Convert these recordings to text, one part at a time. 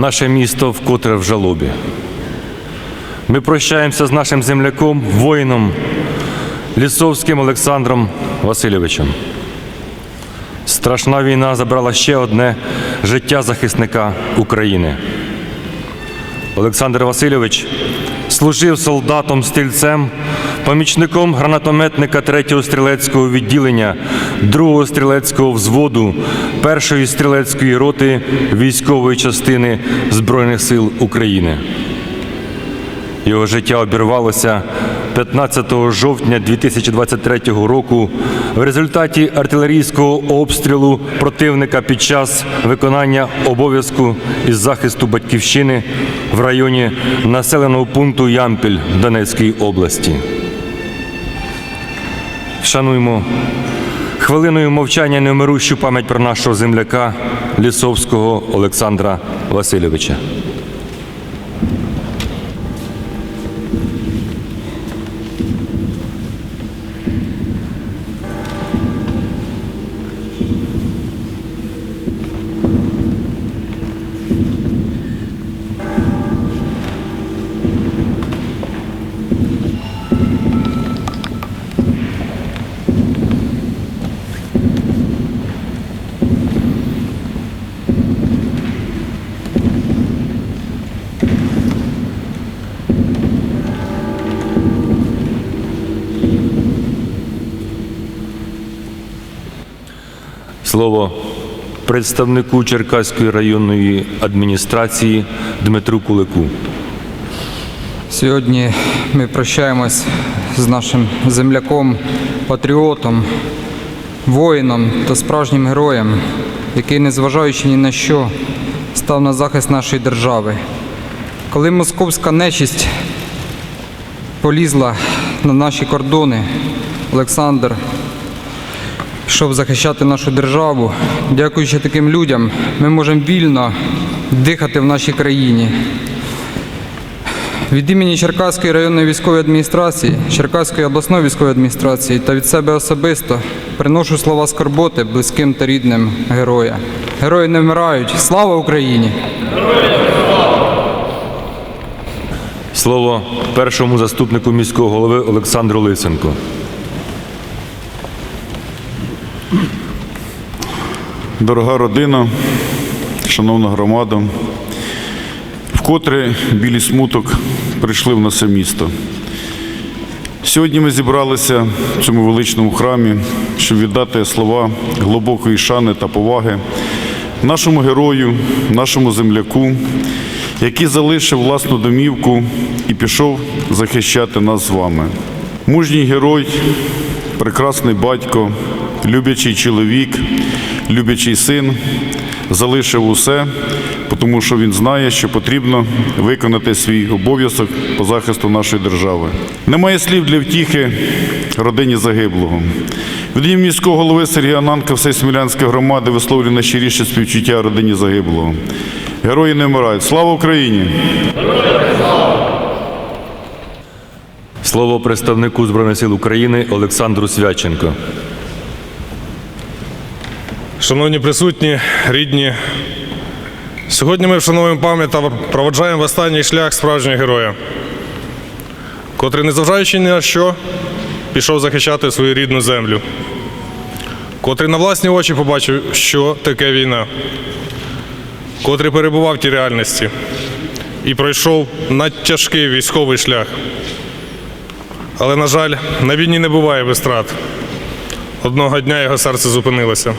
наше місто вкотре в жалобі. Ми прощаємося з нашим земляком, воїном Лісовським Олександром Васильовичем. Страшна війна забрала ще одне життя захисника України. Олександр Васильович служив солдатом стрільцем, помічником гранатометника 3-го стрілецького відділення 2-го стрілецького взводу 1-ї стрілецької роти військової частини Збройних сил України. Його життя обірвалося 15 жовтня 2023 року в результаті артилерійського обстрілу противника під час виконання обов'язку із захисту батьківщини в районі населеного пункту Ямпіль Донецької області. Шануємо хвилиною мовчання невмирущу пам'ять про нашого земляка Лісовського Олександра Васильовича. Слово представнику Черкаської районної адміністрації Дмитру Кулику. Сьогодні ми прощаємось з нашим земляком, патріотом, воїном та справжнім героєм, який, незважаючи ні на що, став на захист нашої держави. Коли московська нечисть полізла на наші кордони, Олександр пішов захищати нашу державу. Дякуючи таким людям, ми можемо вільно дихати в нашій країні. Від імені Черкаської районної військової адміністрації, Черкаської обласної військової адміністрації та від себе особисто приношу слова скорботи близьким та рідним героя. Герої не вмирають. Слава Україні! Слово першому заступнику міського голови Олександру Лисенку. Дорога родина, шановна громада, вкотре білі смуток прийшли в наше місто. Сьогодні ми зібралися в цьому величному храмі, щоб віддати слова глибокої шани та поваги нашому герою, нашому земляку, який залишив власну домівку і пішов захищати нас з вами. Мужній герой, прекрасний батько, люблячий чоловік, люблячий син залишив усе, тому що він знає, що потрібно виконати свій обов'язок по захисту нашої держави. Немає слів для втіхи родині загиблого. Від імені міського голови Сергія Ананка всей Смілянської громади висловлює найщиріше співчуття родині загиблого. Герої не вмирають. Слава Україні! Слово представнику Збройних сил України Олександру Свяченко. Шановні присутні, рідні, сьогодні ми вшановуємо пам'ять та проводжаємо останній шлях справжнього героя, котрий, незважаючи ні на що, пішов захищати свою рідну землю, котрий на власні очі побачив, що таке війна, котрий перебував в тій реальності і пройшов надтяжкий військовий шлях. Але, на жаль, на війні не буває без втрат. Одного дня його серце зупинилося.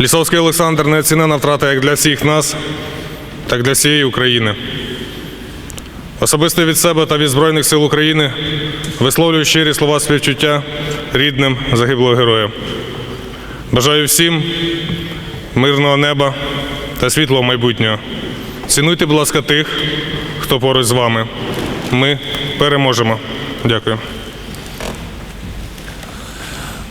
Лісовський Олександр неоцінена втрата як для всіх нас, так і для всієї України. Особисто від себе та від Збройних сил України висловлюю щирі слова співчуття рідним загиблого героя. Бажаю всім мирного неба та світлого майбутнього. Цінуйте, будь ласка, тих, хто поруч з вами. Ми переможемо. Дякую.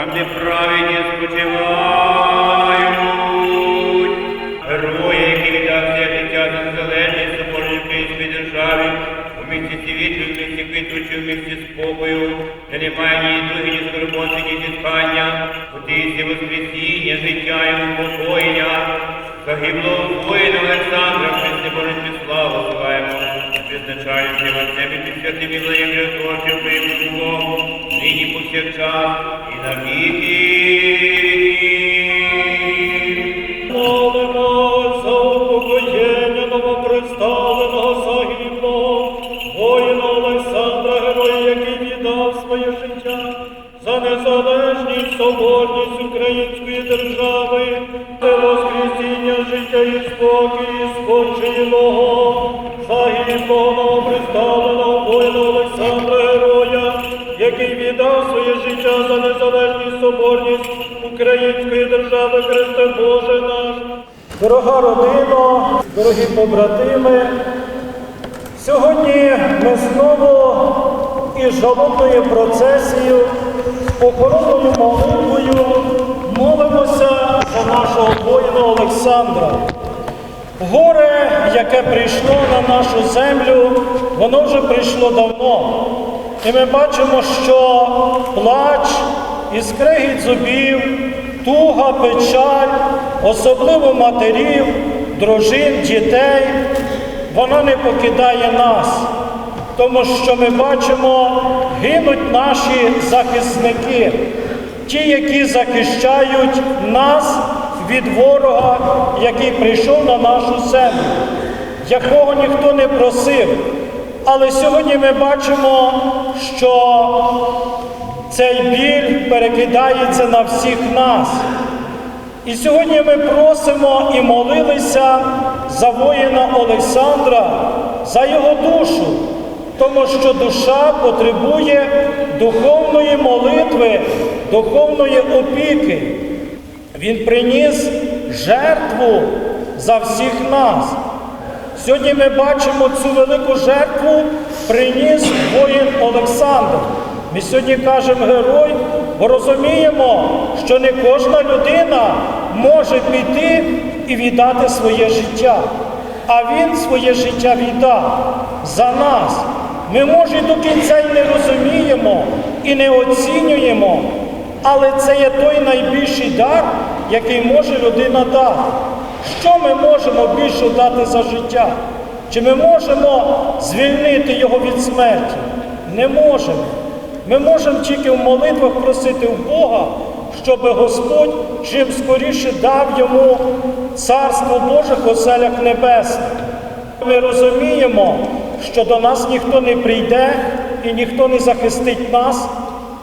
там де праведні спочивають. Герої, які віддав все життя незалежність соборної української держави, у місті світлі, в місті квітучі, в місті спокою, де немає ні туги, ні скорботи, ні зітхання, у тісі воскресіння, життя і упокоєння, загиблого воїна Олександра, визначаючи вас себе під святим ілеєм Творчим Богом, нині повсякчас і на віки. Соборність української держави, та воскресіння життя і спокій спочилого, загиблого новоприставленого воїна Олександра, героя, який віддав своє життя за незалежність, соборність української держави, Христе Боже наш. Дорога родино, дорогі побратими, сьогодні ми знову із жалобною процесією, похоронною молитвою молимося за нашого воїна Олександра. Горе, яке прийшло на нашу землю, воно вже прийшло давно. І ми бачимо, що плач і скрегіт зубів, туга, печаль, особливо матерів, дружин, дітей, вона не покидає нас, тому що ми бачимо, гинуть наші захисники, ті, які захищають нас від ворога, який прийшов на нашу землю, якого ніхто не просив. Але сьогодні ми бачимо, що цей біль перекидається на всіх нас. І сьогодні ми просимо і молилися за воїна Олександра, за його душу, тому що душа потребує духовної молитви, духовної опіки. Він приніс жертву за всіх нас. Сьогодні ми бачимо цю велику жертву приніс воїн Олександр. Ми сьогодні кажемо герой, бо розуміємо, що не кожна людина може піти і віддати своє життя. А він своє життя віддав за нас. Ми, може, до кінця й не розуміємо і не оцінюємо, але це є той найбільший дар, який може людина дати. Що ми можемо більше дати за життя? Чи ми можемо звільнити його від смерті? Не можемо. Ми можемо тільки в молитвах просити в Бога, щоб Господь чим скоріше дав йому царство Боже в оселях небесних. Ми розуміємо, що до нас ніхто не прийде і ніхто не захистить нас,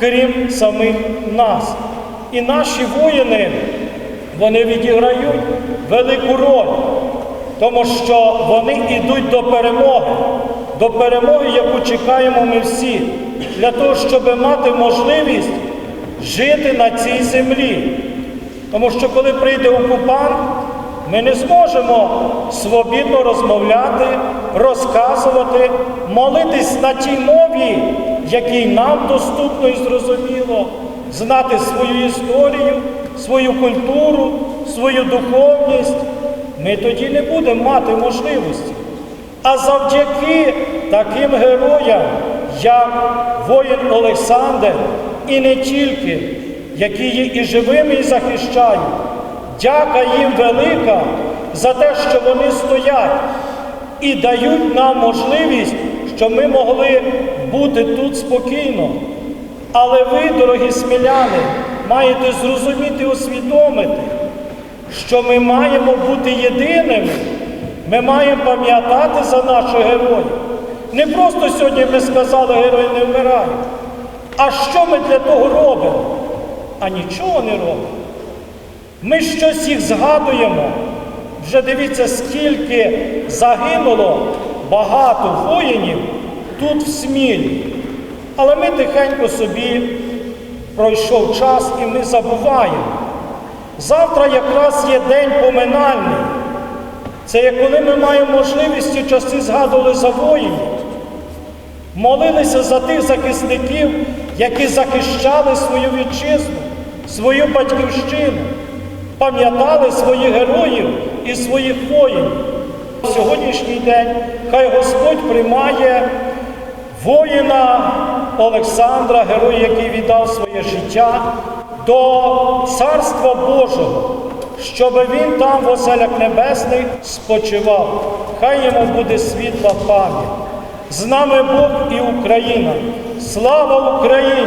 крім самих нас. І наші воїни, вони відіграють велику роль, тому що вони йдуть до перемоги, до перемоги, яку чекаємо ми всі, для того, щоб мати можливість жити на цій землі. Тому що коли прийде окупант, ми не зможемо свобідно розмовляти, розказувати, молитись на тій мові, якій нам доступно і зрозуміло, знати свою історію, свою культуру, свою духовність. Ми тоді не будемо мати можливості. А завдяки таким героям, як воїн Олександр, і не тільки, які є і живими, і захищають, дяка їм велика за те, що вони стоять і дають нам можливість, щоб ми могли бути тут спокійно. Але ви, дорогі сміляни, маєте зрозуміти, усвідомити, що ми маємо бути єдиними. Ми маємо пам'ятати за наших героїв. Не просто сьогодні ми сказали, герої не вмирають. А що ми для того робимо? А нічого не робимо. Ми щось їх згадуємо. Вже дивіться, скільки загинуло багато воїнів тут в Смілі. Але ми тихенько собі пройшов час і ми забуваємо. Завтра якраз є день поминальний. Це як коли ми маємо можливість часи згадували за воїнів, молилися за тих захисників, які захищали свою вітчизну, свою батьківщину, пам'ятали своїх героїв і своїх воїнів. Сьогоднішній день хай Господь приймає воїна Олександра, героя, який віддав своє життя до Царства Божого, щоб він там в оселях небесних спочивав. Хай йому буде світла пам'ять. З нами Бог і Україна. Слава Україні!